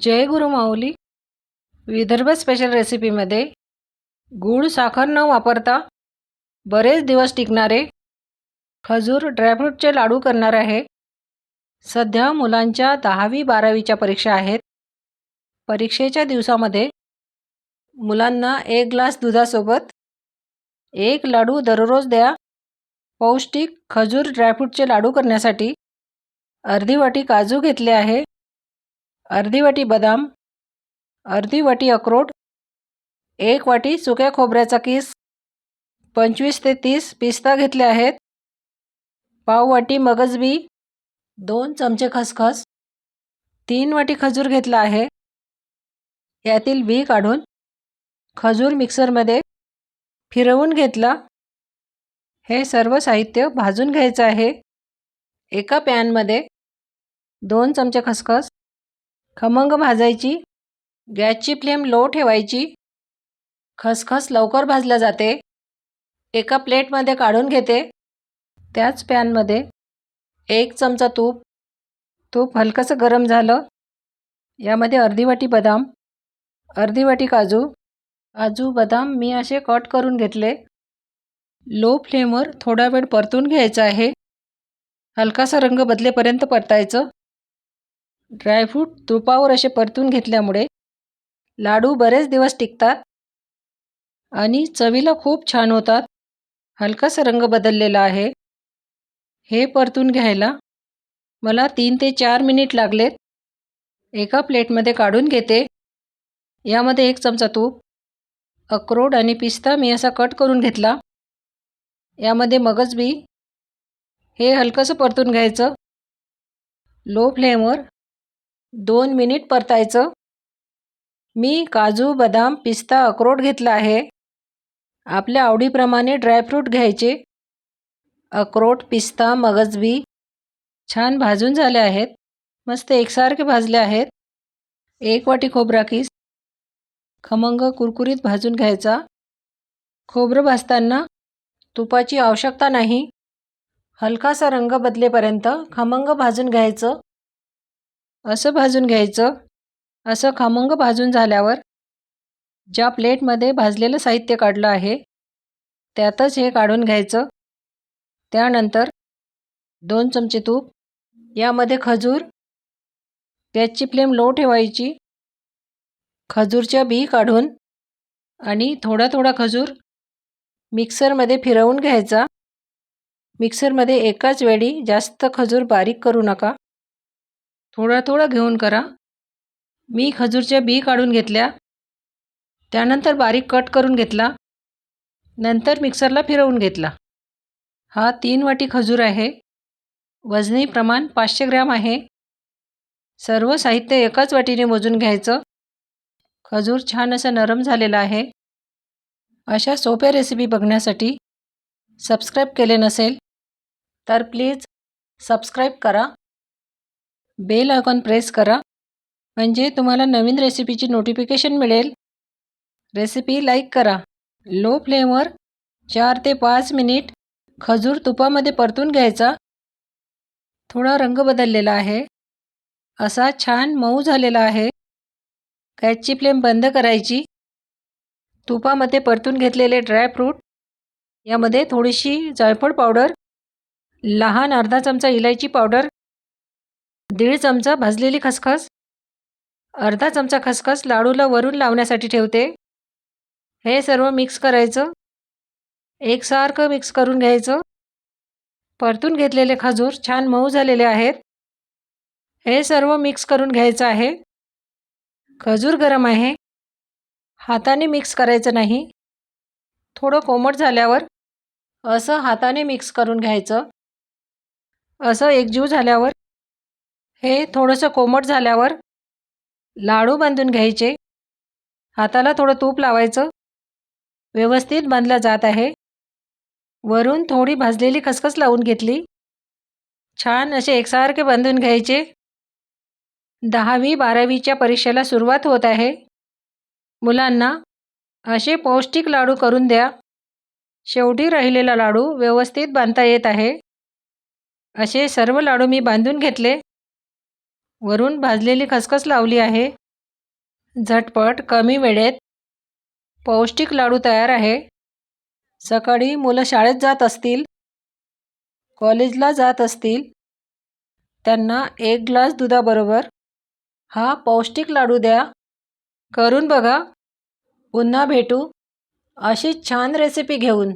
जय गुरु माऊली. Vidarbha special रेसिपीमध्ये गूळ साखर न वापरता बरेच दिवस टिकणारे खजूर ड्रायफ्रूटचे लाडू करणार आहे. सध्या मुलांच्या दहावी बारावीच्या परीक्षा आहेत. परीक्षेच्या दिवसामध्ये मुलांना एक ग्लास दुधासोबत एक लाडू दररोज द्या. पौष्टिक खजूर ड्रायफ्रूटचे लाडू करण्यासाठी अर्धी वाटी काजू घेतले आहे. अर्धी वाटी बदाम अर्धी वाटी अक्रोड एक वाटी सुक्या खोबऱ्याचा किस पंचवीस ते तीस पिस्ता घेतले आहेत. पाव वाटी मगजबी दोन चमचे खसखस तीन वाटी खजूर घेतला आहे. यातील बी काढून खजूर मिक्सरमध्ये फिरवून घेतला. हे सर्व साहित्य भाजून घ्यायचं आहे. एका पॅनमध्ये दोन चमचे खसखस खमंग भाजायची गॅसची फ्लेम लो ठेवायची खसखस लवकर भाजल्या जाते एका प्लेटमध्ये काढून घेते. त्याच पॅनमध्ये एक चमचा तूप तूप हलकंसं गरम झालं. यामध्ये अर्धी वाटी बदाम अर्धी वाटी काजू काजू बदाम मी असे कट करून घेतले. लो फ्लेमवर थोडा वेळ परतून घ्यायचा आहे. हलकासा रंग बदलेपर्यंत परतायचं. ड्रायफ्रूट तुपावर असे परतून घेतल्यामुळे लाडू बरेच दिवस टिकतात आणि चवीला खूप छान होतात. हलकासा रंग बदललेला आहे. हे परतून घ्यायला मला तीन ते चार मिनिट लागलेत. एका प्लेटमध्ये काढून घेते. यामध्ये एक चमचा तूप अक्रोड आणि पिस्ता मी असा कट करून घेतला. यामध्ये मगजबी हे हलकंसं परतून घ्यायचं. लो फ्लेमवर दोन मिनिट परतायचं. मी काजू बदाम पिस्ता अक्रोड घेतला आहे. आपल्या आवडीप्रमाणे ड्रायफ्रूट घ्यायचे. अक्रोड पिस्ता मगजबी छान भाजून झाले आहेत. मस्त एकसारखे भाजले आहेत. एक वाटी खोबरा किस. खमंग कुरकुरीत भाजून घ्यायचा. खोबरं भाजताना तुपाची आवश्यकता नाही. हलकासा रंग बदलेपर्यंत खमंग भाजून घ्यायचं. असं भाजून घ्यायचं. असं खमंग भाजून झाल्यावर ज्या प्लेटमध्ये भाजलेलं साहित्य काढलं आहे त्यातच हे काढून घ्यायचं. त्यानंतर दोन चमचे तूप यामध्ये खजूर गॅसची फ्लेम लो ठेवायची. खजूरच्या बी काढून आणि थोडा थोडा खजूर मिक्सरमध्ये फिरवून घ्यायचा. मिक्सरमध्ये एकाच वेळी जास्त खजूर बारीक करू नका. थोडं थोडं घेऊन करा. मी खजूरच्या बी काढून घेतल्या. त्यानंतर बारीक कट करून घेतला. नंतर मिक्सरला फिरवून घेतला. हा तीन वाटी खजूर आहे. वजनी प्रमाण पाचशे ग्रॅम आहे. सर्व साहित्य एकाच वाटीने मोजून घ्यायचं. खजूर छान असं नरम झालेला आहे. अशा सोप्या रेसिपी बघण्यासाठी सबस्क्राईब केले नसेल तर प्लीज सबस्क्राईब करा. बेल आयकॉन प्रेस करा. म्हणजे तुम्हाला नवीन रेसिपीची नोटिफिकेशन मिळेल. रेसिपी लाईक करा. लो फ्लेमवर चार ते पाच मिनिट खजूर तुपामध्ये परतून घ्यायचा. थोडा रंग बदललेला आहे. असा छान मऊ झालेला आहे. गॅसची फ्लेम बंद करायची. तुपामध्ये परतून घेतलेले ड्रायफ्रूट यामध्ये थोडीशी जायफळ पावडर. लहान अर्धा चमचा इलायची पावडर. दीड चमचा भाजलेली खसखस अर्धा चमचा खसखस लाडूला वरून लावण्यासाठी ठेवते. हे सर्व मिक्स करायचं. एकसारखं मिक्स करून घ्यायचं. परतून घेतलेले खजूर छान मऊ झालेले आहेत. हे सर्व मिक्स करून घ्यायचं आहे. खजूर गरम आहे. हाताने मिक्स करायचं नाही. थोडं कोमट झाल्यावर असं हाताने मिक्स करून घ्यायचं. असं एकजीव झाल्यावर हे थोडंसं कोमट झाल्यावर लाडू बांधून घ्यायचे. हाताला थोडं तूप लावायचं. व्यवस्थित बांधला जात आहे. वरून थोडी भाजलेली खसखस लावून घेतली. छान असे एकसारखे बांधून घ्यायचे. दहावी बारावीच्या परीक्षेला सुरुवात होत आहे. मुलांना असे पौष्टिक लाडू करून द्या. शेवटी राहिलेला लाडू व्यवस्थित बांधता येत आहे. असे सर्व लाडू मी बांधून घेतले. वरून भाजलेली खसखस लावली आहे. झटपट कमी वेळेत पौष्टिक लाडू तयार आहे. सकाळी मुलं शाळेत जात असतील कॉलेजला जात असतील त्यांना एक ग्लास दुधाबरोबर हा पौष्टिक लाडू द्या. करून बघा. पुन्हा भेटू. अशी छान रेसिपी घेऊन.